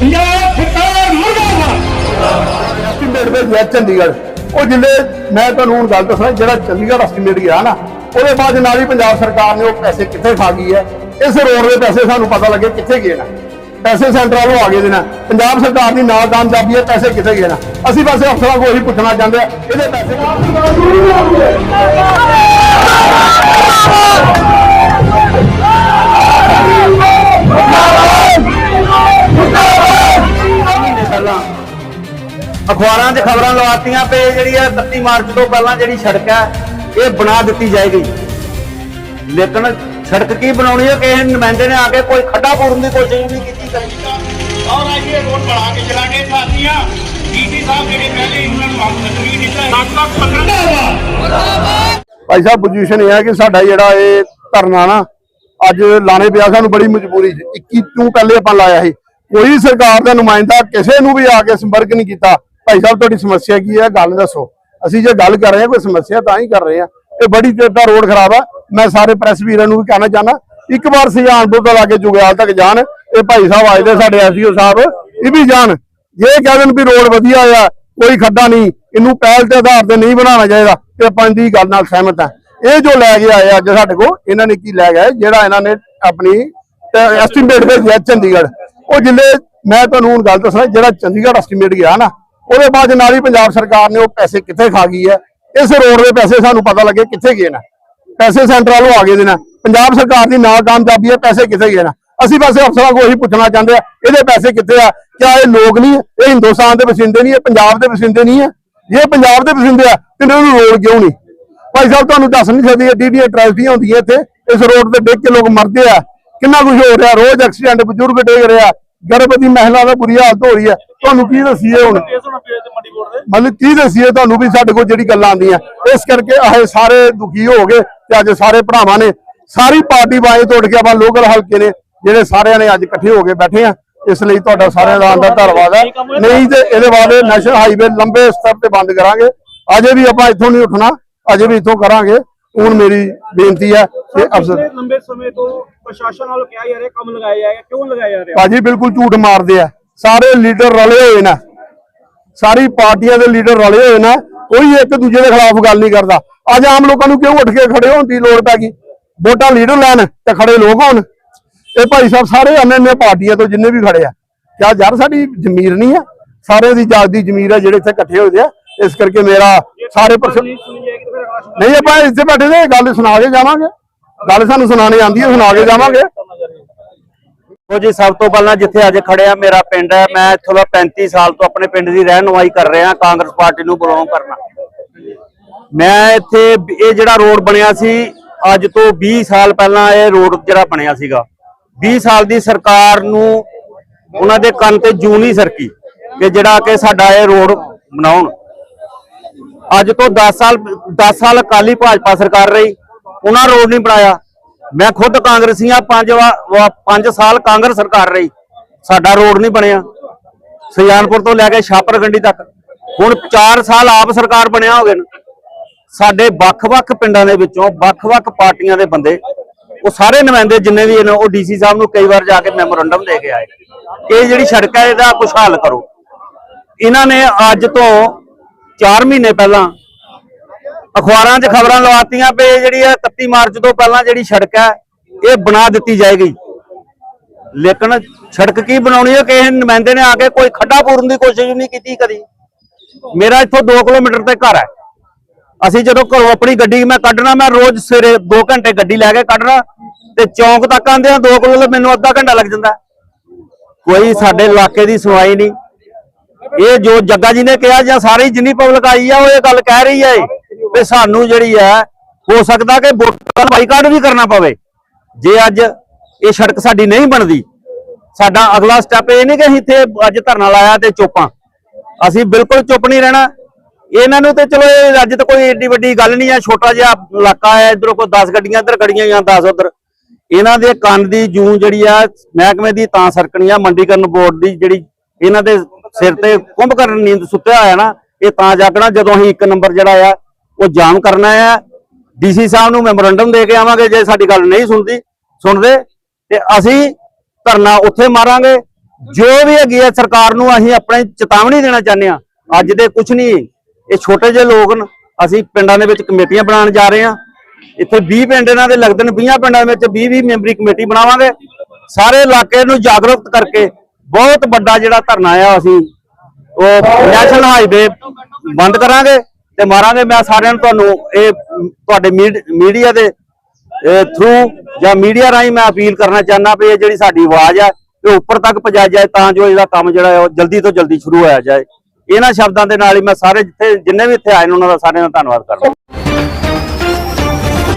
ਪੰਜਾਬ ਸਰਕਾਰ ਮੁਰਦਾਬਾਦ। ਐਸਟੀਮੇਟ ਦੇ ਗਿਆ ਚੰਡੀਗੜ੍ਹ। ਉਹ ਮੈਂ ਤੁਹਾਨੂੰ ਹੁਣ ਗੱਲ ਦੱਸਣਾ ਜਿਹੜਾ ਚੰਡੀਗੜ੍ਹ ਐਸਟੀਮੇਟ ਗਿਆ ਨਾ ਉਹਦੇ ਬਾਅਦ ਨਾਲ ਹੀ ਪੰਜਾਬ ਸਰਕਾਰ ਨੇ ਉਹ ਪੈਸੇ ਕਿੱਥੇ ਖਾ ਗਈ ਹੈ? ਇਸ ਰੋਡ ਦੇ ਪੈਸੇ ਸਾਨੂੰ ਪਤਾ ਲੱਗੇ ਕਿੱਥੇ ਗਏ ਨਾ। ਪੈਸੇ ਸੈਂਟਰਲ ਨੂੰ ਆ ਗਏ ਦੇ ਨਾ। ਪੰਜਾਬ ਸਰਕਾਰ ਦੀ ਨਾਕਾਮਯਾਬੀ ਹੈ ਪੈਸੇ ਕਿੱਥੇ ਗਏ ਨਾ? ਅਸੀਂ ਬਸ ਅਫਸਰਾਂ ਕੋਲ ਹੀ ਪੁੱਛਣਾ ਚਾਹੁੰਦੇ ਆ ਇਹਦੇ ਪੈਸੇ ਅਖਬਾਰਾਂ 'ਚ ਖਬਰਾਂ ਲਵਾਤੀਆਂ ਪਏ ਜਿਹੜੀ ਹੈ 31 ਮਾਰਚ ਤੋਂ ਪਹਿਲਾਂ ਜਿਹੜੀ ਸੜਕ ਹੈ ਇਹ ਬਣਾ ਦਿੱਤੀ ਜਾਏਗੀ। ਲੇਕਿਨ ਸੜਕ ਕੀ ਬਣਾਉਣੀ ਹੈ ਕਿਸੇ ਨੁਮਾਇੰਦੇ ਨੇ ਆ ਕੇ ਕੋਈ ਖੱਡਾ ਪੂਰਨ ਦੀ ਕੋਸ਼ਿਸ਼ ਨਹੀਂ ਕੀਤੀ। ਕਦੀ ਔਰ ਅੱਜ ਇਹ ਰੋਡ ਬਣਾ ਕੇ ਚਲਾਣੇ ਸਾਥੀਆਂ। ਡੀਟੀ ਸਾਹਿਬ ਜਿਹੜੇ ਪਹਿਲੇ ਇਹਨਾਂ ਨੂੰ ਮੰਗ ਤਸਵੀਰ ਦਿੱਤਾ 7 ਲੱਖ 15 ਭਾਈ ਸਾਹਿਬ ਪੋਜੀਸ਼ਨ ਇਹ ਹੈ ਕਿ ਸਾਡਾ ਜਿਹੜਾ ਇਹ ਧਰਨਾ ਨਾ ਅੱਜ ਲਾਣੇ ਪਿਆ ਸਾਨੂੰ ਬੜੀ ਮਜਬੂਰੀ 'ਚ। 21 ਤੋਂ ਪਹਿਲੇ ਆਪਾਂ ਲਾਇਆ ਸੀ। ਕੋਈ ਸਰਕਾਰ ਦਾ ਨੁਮਾਇੰਦਾ ਕਿਸੇ ਨੂੰ ਵੀ ਆ ਕੇ ਸੰਪਰਕ ਨਹੀਂ ਕੀਤਾ। ਭਾਈ ਸਾਹਿਬ, ਤੁਹਾਡੀ ਸਮੱਸਿਆ ਕੀ ਹੈ? ਗੱਲ ਦੱਸੋ। ਅਸੀਂ ਜੇ ਗੱਲ ਕਰ ਰਹੇ ਹਾਂ, ਕੋਈ ਸਮੱਸਿਆ ਤਾਂ ਹੀ ਕਰ ਰਹੇ ਹਾਂ। ਇਹ ਬੜੀ ਦੇਰ ਦਾ ਰੋਡ ਖਰਾਬ ਆ। ਮੈਂ ਸਾਰੇ ਪ੍ਰੈਸ ਵੀਰਾਂ ਨੂੰ ਵੀ ਕਹਿਣਾ ਚਾਹਨਾ ਇੱਕ ਵਾਰ ਸੁਜਾਨਪੁਰ ਤੋਂ ਲਾ ਕੇ ਜੁਗਿਆਲ ਤੱਕ ਜਾਣ। ਇਹ ਭਾਈ ਸਾਹਿਬ ਆਏ ਦੇ ਸਾਡੇ ਐਸਡੀਓ ਸਾਹਿਬ, ਇਹ ਵੀ ਜਾਣ। ਜੇ ਕਹਿ ਦੇਣ ਵੀ ਰੋਡ ਵਧੀਆ ਆ, ਕੋਈ ਖੱਡਾ ਨਹੀਂ, ਇਹਨੂੰ ਪਹਿਲ ਦੇ ਆਧਾਰ ਤੇ ਨਹੀਂ ਬਣਾਉਣਾ ਚਾਹੀਦਾ, ਤੇ ਆਪਾਂ ਦੀ ਗੱਲ ਨਾਲ ਸਹਿਮਤ ਹਾਂ। ਇਹ ਜੋ ਲੈ ਕੇ ਆਏ ਅੱਜ ਸਾਡੇ ਕੋਲ, ਇਹਨਾਂ ਨੇ ਕੀ ਲੈ ਗਏ? ਜਿਹੜਾ ਇਹਨਾਂ ਨੇ ਆਪਣੀ ਐਸਟੀਮੇਟ ਭੇਜਿਆ ਚੰਡੀਗੜ੍ਹ। ਉਹ ਜਿੱਲੇ ਮੈਂ ਤੁਹਾਨੂੰ ਹੁਣ ਗੱਲ ਦੱਸਣਾ, ਜਿਹੜਾ ਚੰਡੀਗੜ੍ਹ ਐਸਟੀਮੇਟ ਗਿਆ ਨਾ ਉਹਦੇ ਬਾਅਦ ਨਾਲ ਹੀ ਪੰਜਾਬ ਸਰਕਾਰ ਨੇ ਉਹ ਪੈਸੇ ਕਿੱਥੇ ਖਾ ਗਈ ਹੈ? ਇਸ ਰੋਡ ਦੇ ਪੈਸੇ ਸਾਨੂੰ ਪਤਾ ਲੱਗੇ ਕਿੱਥੇ ਗਏ ਨੇ। ਪੈਸੇ ਸੈਂਟਰ ਨੂੰ ਆ ਗਏ ਨੇ। ਪੰਜਾਬ ਸਰਕਾਰ ਦੀ ਨਾਕਾਮਯਾਬੀ ਹੈ, ਪੈਸੇ ਕਿੱਥੇ ਗਏ ਨੇ? ਅਸੀਂ ਬਸ ਅਫਸਰਾਂ ਕੋਲ ਹੀ ਪੁੱਛਣਾ ਚਾਹੁੰਦੇ ਆ ਇਹਦੇ ਪੈਸੇ ਕਿੱਥੇ ਆ? ਕਿਆ ਇਹ ਲੋਕ ਨਹੀਂ ਇਹ ਹਿੰਦੁਸਤਾਨ ਦੇ ਵਸਿੰਦੇ ਨਹੀਂ ਇਹ ਪੰਜਾਬ ਦੇ ਵਸਿੰਦੇ ਨਹੀਂ ਹੈ? ਜੇ ਪੰਜਾਬ ਦੇ ਵਸਿੰਦੇ ਆ, ਤੇ ਇਹਨਾਂ ਨੂੰ ਰੋਡ ਕਿਉਂ ਨਹੀਂ? ਭਾਈ ਸਾਹਿਬ, ਤੁਹਾਨੂੰ ਦੱਸ ਨਹੀਂ ਸਕਦੀ ਏਡੀ ਏਡੀਆਂ ਟ੍ਰੈਜਡੀਆਂ ਹੁੰਦੀਆਂ ਇੱਥੇ। ਇਸ ਰੋਡ ਤੇ ਡਿੱਗ ਕੇ ਲੋਕ ਮਰਦੇ ਆ। ਕਿੰਨਾ ਕੁਝ ਹੋ ਰਿਹਾ? ਰੋਜ਼ ਐਕਸੀਡੈਂਟ ਬਜ਼ੁਰਗ ਡਿੱਗ ਰਿਹਾ ਗਰਭਵਤੀ ਮਹਿਲਾ ਦਾ ਬੁਰੀ ਹਾਲਤ ਹੋ ਰਹੀ ਹੈ। ਤੁਹਾਨੂੰ ਕੀ ਦੱਸੀਏ ਹੁਣ? ਮਤਲਬ ਕੀ ਦੱਸੀਏ ਤੁਹਾਨੂੰ ਵੀ ਸਾਡੇ ਕੋਲ ਜਿਹੜੀ ਗੱਲਾਂ ਆਉਂਦੀਆਂ। ਇਸ ਕਰਕੇ ਆਹ ਸਾਰੇ ਦੁਖੀ ਹੋ ਗਏ ਤੇ ਅੱਜ ਸਾਰੇ ਭਰਾਵਾਂ ਨੇ ਸਾਰੀ ਪਾਰਟੀ ਬਾਏ ਤੋੜ ਕੇ ਆਪਾਂ ਲੋਕਲ ਹਲਕੇ ਨੇ ਜਿਹੜੇ ਸਾਰਿਆਂ ਨੇ ਅੱਜ ਇਕੱਠੇ ਹੋ ਕੇ ਬੈਠੇ ਆ। ਇਸ ਲਈ ਤੁਹਾਡਾ ਸਾਰਿਆਂ ਦਾ ਆਂਦਾ ਧੰਨਵਾਦ ਹੈ। ਨਹੀਂ ਤੇ ਇਹਦੇ ਬਾਅਦ ਨੈਸ਼ਨਲ ਹਾਈਵੇ ਲੰਬੇ ਸਤਰ ਤੇ ਬੰਦ ਕਰਾਂਗੇ। ਅਜੇ ਵੀ ਆਪਾਂ ਇੱਥੋਂ ਨਹੀਂ ਉੱਠਣਾ ਅਜੇ ਵੀ ਇੱਥੋਂ ਕਰਾਂਗੇ। ਹੁਣ ਮੇਰੀ ਬੇਨਤੀ ਹੈ ਕਿ ਅਫਸਰ ਲੰਬੇ ਸਮੇਂ ਤੋਂ ਪ੍ਰਸ਼ਾਸਨ ਵੱਲੋਂ ਕਿਹਾ ਜਾ ਰਿਹਾ ਕੰਮ ਲਗਾਇਆ ਜਾ ਰਿਹਾ ਕਿਉਂ ਲਗਾਇਆ ਜਾ ਰਿਹਾ? ਭਾਜੀ ਬਿਲਕੁਲ ਝੂਠ ਮਾਰਦੇ ਆ। ਸਾਰੇ ਲੀਡਰ ਰਲੇ ਹੋਏ ਨੇ। ਸਾਰੀ ਪਾਰਟੀਆਂ ਦੇ ਲੀਡਰ ਰਲੇ ਹੋਏ ਨੇ। ਕੋਈ ਇੱਕ ਦੂਜੇ ਦੇ ਖਿਲਾਫ ਗੱਲ ਨਹੀਂ ਕਰਦਾ। ਅੱਜ ਆਮ ਲੋਕਾਂ ਨੂੰ ਕਿਉਂ ਉੱਠ ਕੇ ਖੜੇ ਹੋਣ ਦੀ ਲੋੜ ਪੈ ਗਈ? ਵੋਟਾਂ ਲੀਡਰ ਲੈਣ ਤੇ ਖੜੇ ਲੋਕ ਹੋਣ। ਇਹ ਭਾਈ ਸਾਹਿਬ ਸਾਰੇ ਅੰਨੇ ਪਾਰਟੀਆਂ ਤੋਂ ਜਿੰਨੇ ਵੀ ਖੜੇ ਆ। ਕਿਆ ਯਾਰ ਸਾਡੀ ਜ਼ਮੀਰ ਨਹੀਂ ਆ? ਸਾਰੇ ਦੀ ਜਾਤ ਦੀ ਜ਼ਮੀਰ ਆ ਜਿਹੜੇ ਇੱਥੇ ਇਕੱਠੇ ਹੋਏ ਆ। ਇਸ ਕਰਕੇ ਮੇਰਾ ਸਾਰੇ ਨਹੀਂ ਆਪਾਂ ਇੱਥੇ ਬੈਠੇ ਨੇ ਗੱਲ ਸੁਣਾ ਕੇ ਜਾਵਾਂਗੇ। ਗੱਲ ਸਾਨੂੰ ਸੁਣਾਣੀ ਆਂਦੀ ਹੈ ਸੁਣਾ ਕੇ ਜਾਵਾਂਗੇ। ਉਹ ਜੀ, ਸਭ ਤੋਂ ਪਹਿਲਾਂ ਜਿੱਥੇ ਅੱਜ ਖੜਿਆ ਮੇਰਾ ਪਿੰਡ ਹੈ। ਮੈਂ ਇੱਥੋਂ ਦਾ 35 ਸਾਲ ਤੋਂ ਆਪਣੇ ਪਿੰਡ ਦੀ ਰਹਿਨੁਮਾਈ ਕਰ ਰਿਹਾ, ਕਾਂਗਰਸ ਪਾਰਟੀ ਨੂੰ ਬਿਲੋਂਗ ਕਰਨਾ। ਮੈਂ ਇੱਥੇ ਇਹ ਜਿਹੜਾ ਰੋਡ ਬਣਿਆ ਸੀ, ਅੱਜ ਤੋਂ 20 ਸਾਲ ਪਹਿਲਾਂ ਇਹ ਰੋਡ ਜਿਹੜਾ ਬਣਿਆ ਸੀਗਾ। 20 ਸਾਲ ਦੀ ਸਰਕਾਰ ਨੂੰ ਉਹਨਾਂ ਦੇ ਕੰਨ ਤੇ ਜੂ ਨਹੀਂ ਸਰਕੀ ਕਿ ਜਿਹੜਾ ਕਿ ਸਾਡਾ ਇਹ ਰੋਡ ਬਣਾਉਣ। ਅੱਜ ਤੋਂ 10 ਸਾਲ 10 ਸਾਲ ਅਕਾਲੀ ਭਾਜਪਾ ਸਰਕਾਰ ਰਹੀ, ਉਹਨਾਂ ਰੋਡ ਨਹੀਂ ਬਣਾਇਆ। ਮੈਂ ਖੁਦ ਕਾਂਗਰਸੀਆਂ ਪੰਜ ਪੰਜ ਸਾਲ ਕਾਂਗਰਸ ਸਰਕਾਰ ਰਹੀ। ਸਾਡਾ ਰੋਡ ਨਹੀਂ ਬਣਿਆ। ਸੁਜਾਨਪੁਰ ਤੋਂ ਲੈ ਕੇ ਛਾਪਰਗੰਡੀ ਤੱਕ। ਹੁਣ 4 ਸਾਲ ਆਪ ਸਰਕਾਰ ਬਣਿਆ ਹੋ ਗਏ ਸਾਡੇ ਵੱਖ-ਵੱਖ ਪਿੰਡਾਂ ਦੇ ਵਿੱਚੋਂ ਵੱਖ-ਵੱਖ ਪਾਰਟੀਆਂ ਦੇ ਬੰਦੇ, ਉਹ ਸਾਰੇ ਨੁਮਾਇੰਦੇ ਜਿੰਨੇ ਵੀ ਨੇ, ਉਹ ਡੀਸੀ ਸਾਹਿਬ ਨੂੰ ਕਈ ਵਾਰ ਜਾ ਕੇ ਮੈਮੋਰੰਡਮ ਦੇ ਕੇ ਆਏ। ਇਹ ਜਿਹੜੀ ਸੜਕ ਹੈ, ਇਹਦਾ ਕੁਛ ਹੱਲ ਕਰੋ। ਇਹਨਾਂ ਨੇ ਅੱਜ ਤੋਂ 4 ਮਹੀਨੇ ਪਹਿਲਾਂ ਅਖਬਾਰਾਂ 'ਚ ਖਬਰਾਂ ਲਵਾਤੀਆਂ ਪਏ ਜਿਹੜੀ ਹੈ 31 ਮਾਰਚ ਤੋਂ ਪਹਿਲਾਂ ਜਿਹੜੀ ਸੜਕ ਹੈ ਇਹ ਬਣਾ ਦਿੱਤੀ ਜਾਏਗੀ। ਲੇਕਿਨ ਸੜਕ ਕੀ ਬਣਾਉਣੀ ਹੈ ਕਿਸੇ ਨੁਮਾਇੰਦੇ ਨੇ ਆ ਕੇ ਕੋਈ ਖੱਡਾ ਪੂਰਨ ਦੀ ਕੋਸ਼ਿਸ਼ ਨਹੀਂ ਕੀਤੀ ਕਦੀ। ਮੇਰਾ ਇੱਥੋਂ 2 ਕਿਲੋਮੀਟਰ ਤੇ ਘਰ ਹੈ ਅਸੀਂ ਜਦੋਂ ਘਰੋਂ ਆਪਣੀ ਗੱਡੀ ਮੈਂ ਕੱਢਣਾ, ਮੈਂ ਰੋਜ਼ ਸਵੇਰੇ 2 ਘੰਟੇ ਗੱਡੀ ਲੈ ਕੇ ਕੱਢਣਾ ਤੇ ਚੌਂਕ ਤੱਕ ਆਂਦੇ ਆ 2 ਕਿਲੋਮੀਟਰ ਮੈਨੂੰ ਅੱਧਾ ਘੰਟਾ ਲੱਗ ਜਾਂਦਾ। ਕੋਈ ਸਾਡੇ ਇਲਾਕੇ ਦੀ ਸੁਣਵਾਈ ਨਹੀਂ। ਇਹ ਜੋ ਜੱਗਾ ਜੀ ਨੇ ਕਿਹਾ ਜਾਂ ਸਾਰੀ ਜਿੰਨੀ ਪਬਲਿਕ ਆਈ ਆ, ਉਹ ਇਹ ਗੱਲ ਕਹਿ ਰਹੀ ਹੈ ਵੀ ਸਾਨੂੰ ਜਿਹੜੀ ਹੈ, ਹੋ ਸਕਦਾ ਕਿ ਵੋਟਾਂ ਬਾਈਕਾਟ ਵੀ ਕਰਨਾ ਪਵੇ। ਜੇ ਅੱਜ ਇਹ ਸੜਕ ਸਾਡੀ ਨਹੀਂ ਬਣਦੀ, ਸਾਡਾ ਅਗਲਾ ਸਟੈਪ ਇਹ ਨਹੀਂ ਕਿ ਅਸੀਂ ਇੱਥੇ ਅੱਜ ਧਰਨਾ ਲਾਇਆ ਤੇ ਚੁੱਪਾਂ ਅਸੀਂ ਬਿਲਕੁਲ ਚੁੱਪ ਨਹੀਂ ਰਹਿਣਾ। ਇਹਨਾਂ ਨੂੰ ਤੇ ਚਲੋ ਅੱਜ ਤਾਂ ਕੋਈ ਏਡੀ ਵੱਡੀ ਗੱਲ ਨਹੀਂ ਹੈ, ਛੋਟਾ ਜਿਹਾ ਇਲਾਕਾ ਹੈ, ਇਧਰੋਂ ਕੋਈ 10 ਗੱਡੀਆਂ, ਇੱਧਰ ਖੜੀਆਂ ਜਾਂ 10 ਉਧਰ। ਇਹਨਾਂ ਦੇ ਕੰਨ ਦੀ ਜੂੰ ਜਿਹੜੀ ਆ, ਮਹਿਕਮੇ ਦੀ ਤਾਂ ਸਰਕਣੀ ਆ, ਮੰਡੀਕਰਨ ਬੋਰਡ ਦੀ ਜਿਹੜੀ ਇਹਨਾਂ ਦੇ ਸਿਰ ਤੇ ਕੁੰਭਕਰਨ ਨੀਂਦ ਸੁੱਤਿਆ ਹੋਇਆ ਨਾ, ਇਹ ਤਾਂ ਜਾਗਣਾ ਜਦੋਂ ਅਸੀਂ ਇੱਕ ਨੰਬਰ ਜਿਹੜਾ ਆ ਉਹ ਜਾਮ ਕਰਨਾ ਹੈ। ਡੀਸੀ ਸਾਹਿਬ ਨੂੰ ਮੈਮੋਰੰਡਮ ਦੇ ਕੇ ਆਵਾਂਗੇ ਜੇ ਸਾਡੀ ਗੱਲ ਨਹੀਂ ਸੁਣਦੀ, ਸੁਣਦੇ। ਤੇ ਅਸੀਂ ਧਰਨਾ ਉੱਥੇ ਮਾਰਾਂਗੇ। ਜੋ ਵੀ ਹੈਗੀ ਹੈ ਸਰਕਾਰ ਨੂੰ ਅਸੀਂ ਆਪਣੇ ਚੇਤਾਵਨੀ ਦੇਣਾ ਚਾਹੁੰਦੇ ਆ ਅੱਜ ਦੇ ਕੁਝ ਨਹੀਂ, ਇਹ ਛੋਟੇ ਜਿਹੇ ਲੋਕ ਨੇ। ਅਸੀਂ ਪਿੰਡਾਂ ਦੇ ਵਿੱਚ ਕਮੇਟੀਆਂ ਬਣਾਉਣ ਜਾ ਰਹੇ ਆ ਇੱਥੇ 20 ਪਿੰਡ ਇਹਨਾਂ ਦੇ, ਲੱਗਦੇ ਨੇ 20 ਪਿੰਡਾਂ ਦੇ ਵਿੱਚ 20 20 ਮੈਂਬਰੀ ਕਮੇਟੀ ਬਣਾਵਾਂਗੇ। ਸਾਰੇ ਇਲਾਕੇ ਨੂੰ ਜਾਗਰੂਕ ਕਰਕੇ ਬਹੁਤ ਵੱਡਾ ਜਿਹੜਾ ਧਰਨਾ ਆ, ਅਸੀਂ ਉਹ ਨੈਸ਼ਨਲ ਹਾਈਵੇ ਬੰਦ ਕਰਾਂਗੇ। ਤੇ ਮਾਰਾਂਗੇ ਮੈਂ ਸਾਰਿਆਂ ਨੂੰ ਤੁਹਾਨੂੰ ਇਹ ਅਮ, ਤੁਹਾਡੇ ਮੀਡੀਆ ਦੇ ਥਰੂ ਜਾਂ ਮੀਡੀਆ ਰਾਹੀਂ ਮੈਂ ਅਪੀਲ ਕਰਨਾ ਚਾਹੁੰਦਾ ਵੀ ਇਹ ਜਿਹੜੀ ਸਾਡੀ ਆਵਾਜ਼ ਹੈ ਇਹ ਉੱਪਰ ਤੱਕ ਪਹੁੰਚਾਈ ਜਾਏ ਤਾਂ ਜੋ ਇਹਦਾ ਕੰਮ ਜਿਹੜਾ ਹੈ ਉਹ ਜਲਦੀ ਤੋਂ ਜਲਦੀ ਸ਼ੁਰੂ ਹੋਇਆ ਜਾਏ। ਇਹਨਾਂ ਸ਼ਬਦਾਂ ਦੇ ਨਾਲ ਹੀ ਮੈਂ ਸਾਰੇ ਜਿੱਥੇ ਜਿੰਨੇ ਵੀ ਇੱਥੇ ਆਏ ਨੇ ਉਹਨਾਂ ਦਾ ਸਾਰਿਆਂ ਦਾ ਧੰਨਵਾਦ ਕਰਦਾ।